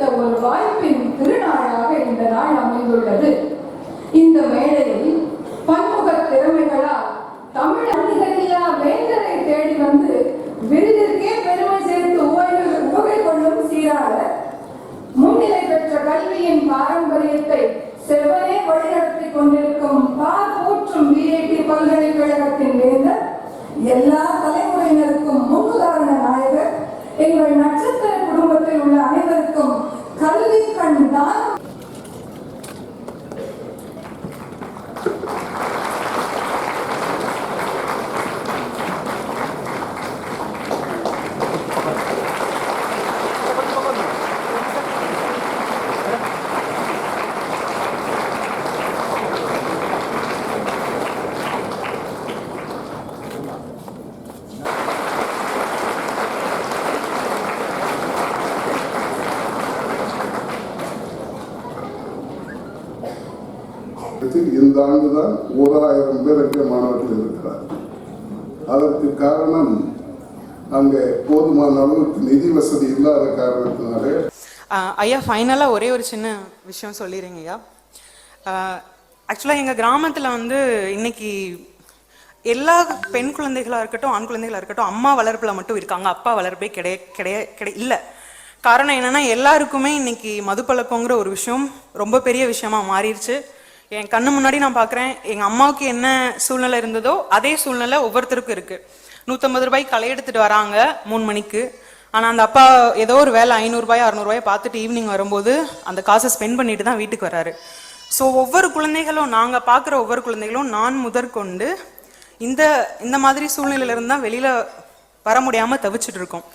அளித்த ஒரு வாய்ப்பின் திருநாளாக இந்த நாள் அமைந்துள்ளது. இந்த மேடையில் பன்முக திறமைகளால் தமிழ் அணிகளில்லா வேந்தரை தேடி வந்து விருதிற்கே பெருமை சேர்த்து உவகை கொள்ளும் சீராளர் முன்னிலை பெற்ற கல்வியின் பாரம்பரியத்தை செவ்வனே வழிநடத்தி கொண்டிருக்கும் இடத்தில் இந்த ஆண்டுதான் ஓராயிரம் பேர் அங்கே மாணவர்கள் இருக்கிறார் அதற்கு காரணம் அங்கே போதுமான அளவுக்கு நிதி வசதி இல்லாத காரணத்தினாலே ஆஹ் ஐயா ஃபைனலாக ஒரே ஒரு சின்ன விஷயம் சொல்லிடுங்க ஐயா. ஆக்சுவலாக எங்கள் கிராமத்தில் வந்து இன்னைக்கு எல்லா பெண் குழந்தைகளாக இருக்கட்டும் ஆண் குழந்தைகளாக இருக்கட்டும் அம்மா வளர்ப்பில் மட்டும் இருக்காங்க. அப்பா வளர்ப்பே கிடைய கிடைய கிடை இல்லை. காரணம் என்னென்னா எல்லாருக்குமே இன்னைக்கு மது பழக்கங்கிற ஒரு விஷயம் ரொம்ப பெரிய விஷயமா மாறிடுச்சு. என் கண்ணு முன்னாடி நான் பார்க்குறேன் எங்கள் அம்மாவுக்கு என்ன சூழ்நிலை இருந்ததோ அதே சூழ்நிலை ஒவ்வொருத்தருக்கும் இருக்குது நூற்றம்பது ரூபாய்க்கு களை எடுத்துட்டு வராங்க மூணு மணிக்கு. ஆனால் அந்த அப்பா ஏதோ ஒரு வேலை ஐநூறுரூபாய் அறநூறுபாயை பார்த்துட்டு ஈவினிங் வரும்போது அந்த காசை ஸ்பெண்ட் பண்ணிட்டு தான் வீட்டுக்கு வராரு. ஸோ ஒவ்வொரு குழந்தைகளும் நாங்கள் பார்க்குற ஒவ்வொரு குழந்தைகளும் நான் முதற்கொண்டு இந்த இந்த மாதிரி சூழ்நிலையிலேருந்து தான் வெளியில் வர முடியாமல் தவிச்சிட்டு இருக்கோம்.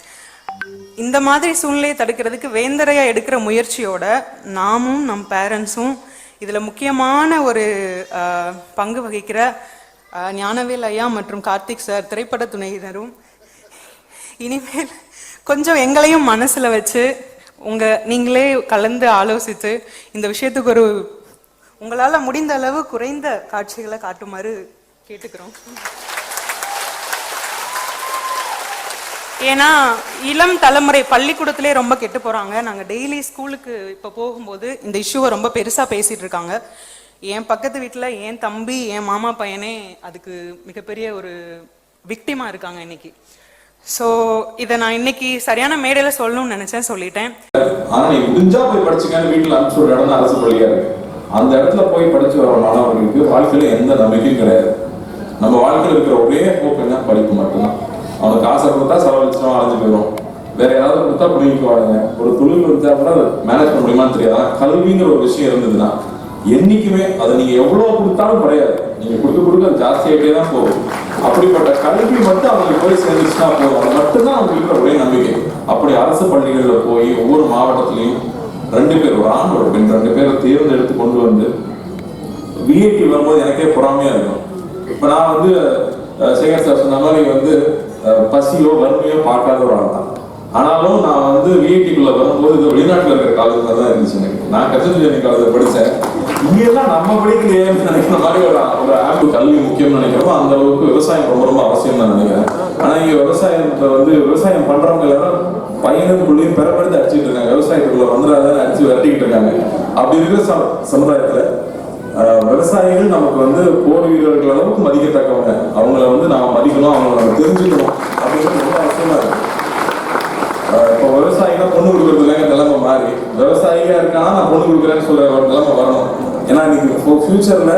இந்த மாதிரி சூழ்நிலையை தடுக்கிறதுக்கு வேந்தரையாக எடுக்கிற முயற்சியோட நாமும் நம் பேரண்ட்ஸும் இதில் முக்கியமான ஒரு பங்கு வகிக்கிற ஞானவேல் ஐயா மற்றும் கார்த்திக் சார் திரைப்பட துணையினரும். இனிமேல் கொஞ்சம் எங்களையும் மனசில் வச்சு உங்கள் நீங்களே கலந்து ஆலோசித்து இந்த விஷயத்துக்கு ஒரு உங்களால் முடிந்த அளவு குறைந்த காட்சிகளை காட்டுமாறு கேட்டுக்கிறோம். ஏன்னா இளம் தலைமுறை பள்ளிக்கூடத்திலே ரொம்ப கெட்டு போகிறாங்க நாங்கள் டெய்லி ஸ்கூலுக்கு இப்போ போகும்போது இந்த இஷ்யூவை ரொம்ப பெருசாக பேசிகிட்டு இருக்காங்க. என் பக்கத்து வீட்டில் என் தம்பி என் மாமா பையனே அதுக்கு மிகப்பெரிய ஒரு விக்டிமாக இருக்காங்க இன்னைக்கு. ஸோ இதை நான் இன்னைக்கு சரியான மேடையில் சொல்லணும்னு நினைச்சேன் சொல்லிட்டேன். ஆனா நீ முடிஞ்சா போய் படிச்சுக்கன்னு வீட்டில் அனுப்பிச்சு ஒரு இடம் அரசு பள்ளியா இருக்கு. அந்த இடத்துல போய் படிச்சு வர மாணவர்களுக்கு வாழ்க்கையில் எந்த நம்பிக்கையும் கிடையாது. நம்ம வாழ்க்கையில் இருக்கிற ஒரே போக்கு என்ன படிப்பு மட்டும்தான். அவனுக்கு காசை கொடுத்தா செலவழிச்சோம் அழைஞ்சு போயிடும். வேற யாராவது கொடுத்தா பிடிக்குவாங்க ஒரு தொழில் இருந்தா கூட மேனேஜ் பண்ண முடியுமான்னு தெரியாது. கல்விங்கிற ஒரு விஷயம் இருந்ததுன்னா என்னைக்குமே அதை நீங்க எவ்வளவு கொடுத்தாலும் கிடையாது நீங்க கொடுக்க கொடுக்க அது ஜாஸ்தியாகிட்டே தான் போகும். அப்படிப்பட்ட கல்வி மட்டும் அவங்களுக்கு போய் சேர்ந்துச்சுன்னா போதும். அது மட்டும்தான் அவங்களுக்கு இருக்கிற ஒரே நம்பிக்கை. அப்படி அரசு பள்ளிகளில் போய் ஒவ்வொரு மாவட்டத்திலையும் ரெண்டு பேர் ஒரு ஆண் ஒரு பெண் ரெண்டு பேரை தேர்ந்தெடுத்து கொண்டு வந்து விஐடி வரும்போது எனக்கே பொறாமையா இருக்கும். இப்ப நான் வந்து சேகர் சார் சொன்ன மாதிரி வந்து பசியோ வறுமையோ பார்க்காத ஒரு ஆள் தான். ஆனாலும் நான் வந்து விஐடிக்குள்ள வரும்போது இது வெளிநாட்டில் இருக்கிற காலேஜ் தான் இருந்துச்சு எனக்கு. நான் கச்சேரி காலேஜ் படித்தேன் இங்கெல்லாம் நம்ம படிக்கலையேன்னு நினைக்கிற மாதிரி ஒரு ஒரு ஆப் கல்வி முக்கியம்னு நினைக்கிறோம் அந்த அளவுக்கு விவசாயம் ரொம்ப ரொம்ப அவசியம் நான் நினைக்கிறேன். ஆனால் இங்கே விவசாயத்தை வந்து விவசாயம் பண்றவங்க எல்லாரும் பையனும் பிள்ளையும் பெறப்படுத்தி அடிச்சுட்டு இருக்காங்க. விவசாயத்துக்குள்ள வந்துடாதான்னு அடிச்சு விரட்டிக்கிட்டு இருக்காங்க. அப்படி இருக்கிற சமுதாயத்தில் விவசாயிகள் நமக்கு வந்து போர் வீரர்கள் அளவுக்கு மதிக்கத்தக்கவங்க. அவங்கள வந்து நாம மதிக்கணும் அவங்கள நம்ம தெரிஞ்சுக்கணும் அப்படிங்கிறது ரொம்ப அவசியமா இருக்கு. இப்போ விவசாயினா பொண்ணு கொடுக்கறது இல்லைங்க நிலைமை மாறி. விவசாயியா இருக்கானா நான் பொண்ணு கொடுக்குறேன்னு சொல்ற ஒரு நிலைமை வரணும். ஏன்னா இன்னைக்கு ஃபியூச்சர்ல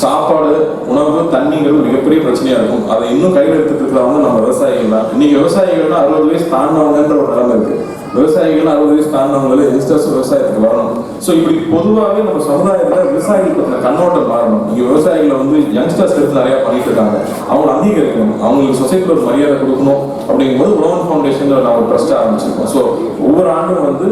சாப்பாடு உணவு தண்ணிங்கிறது மிகப்பெரிய பிரச்சனையா இருக்கும். அதை இன்னும் கையில் எடுத்துட்டு இருக்கிறவங்க நம்ம விவசாயிகள் தான். இன்னைக்கு விவசாயிகள்னா அறுபது வயசு தாண்டவங்கன்ற ஒரு நிலைமை இருக்கு. விவசாயிகள் அறுபது வயசு தாண்டினவங்கள யங்ஸ்டர்ஸ் விவசாயத்துக்கு வரணும். ஸோ இப்படி பொதுவாகவே நம்ம சமுதாயத்தில் விவசாயிகள் பத்தின கண்ணோட்டம் மாறணும் இங்கே விவசாயிகளை வந்து யங்ஸ்டர்ஸ் எடுத்து நிறையா பண்ணிட்டு இருக்காங்க. அவங்களை அங்கீகரிக்கணும். அவங்களுக்கு சொசைட்டியில் ஒரு மரியாதை கொடுக்கணும். அப்படிங்கும்போது உழவன் ஃபவுண்டேஷனில் நான் ஒரு ட்ரஸ்ட் ஆரம்பிச்சிருக்கோம். ஸோ ஒவ்வொரு ஆண்டும் வந்து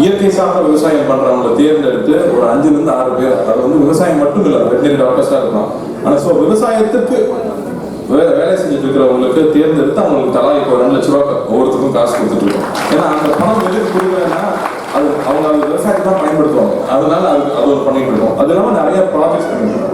இயற்கை சார்ந்த விவசாயம் பண்றவங்களை தேர்ந்தெடுத்து ஒரு அஞ்சுல இருந்து ஆறு பேர் அது வந்து விவசாயம் மட்டும் இல்லை வெட்டினரி டாக்டர்ஸா இருக்கலாம். ஆனா ஸோ விவசாயத்துக்கு வேலை செஞ்சுட்டு இருக்கிறவங்களுக்கு தேர்ந்தெடுத்து அவங்களுக்கு தலா இப்போ ரெண்டு லட்ச ரூபா ஒவ்வொருத்தருக்கும் காசு கொடுத்துட்ருக்கோம் ஏன்னா அந்த பணம் எதுக்கு கொடுக்குறேன்னா அது அவங்க அந்த விவசாயத்தை தான் பயன்படுத்துவாங்க. அதனால அது அது ஒரு பண்ணிட்டு இருக்கோம். அது இல்லாமல் நிறைய ப்ராஜெக்ட்ஸ் பண்ணிட்டு இருக்கோம்.